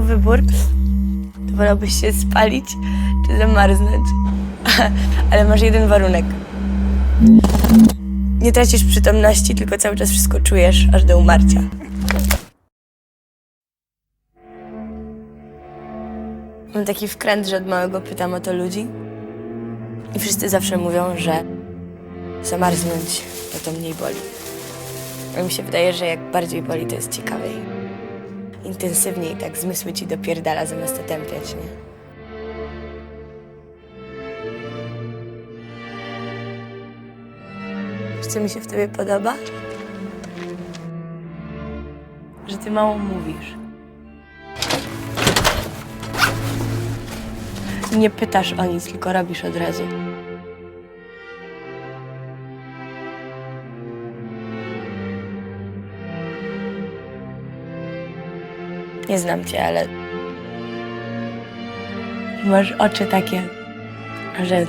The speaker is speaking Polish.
wybór, to wolałbyś się spalić czy zamarznąć. Ale masz jeden warunek. Nie tracisz przytomności, tylko cały czas wszystko czujesz, aż do umarcia. Mam taki wkręt, że od małego pytam o to ludzi. I wszyscy zawsze mówią, że zamarznąć to to mniej boli. A mi się wydaje, że jak bardziej boli, to jest ciekawiej. Intensywniej tak zmysły ci dopierdala zamiast otępiać, nie? Co mi się w tobie podoba? Że ty mało mówisz. Nie pytasz o nic, tylko robisz od razu. Nie znam cię, ale masz oczy takie, że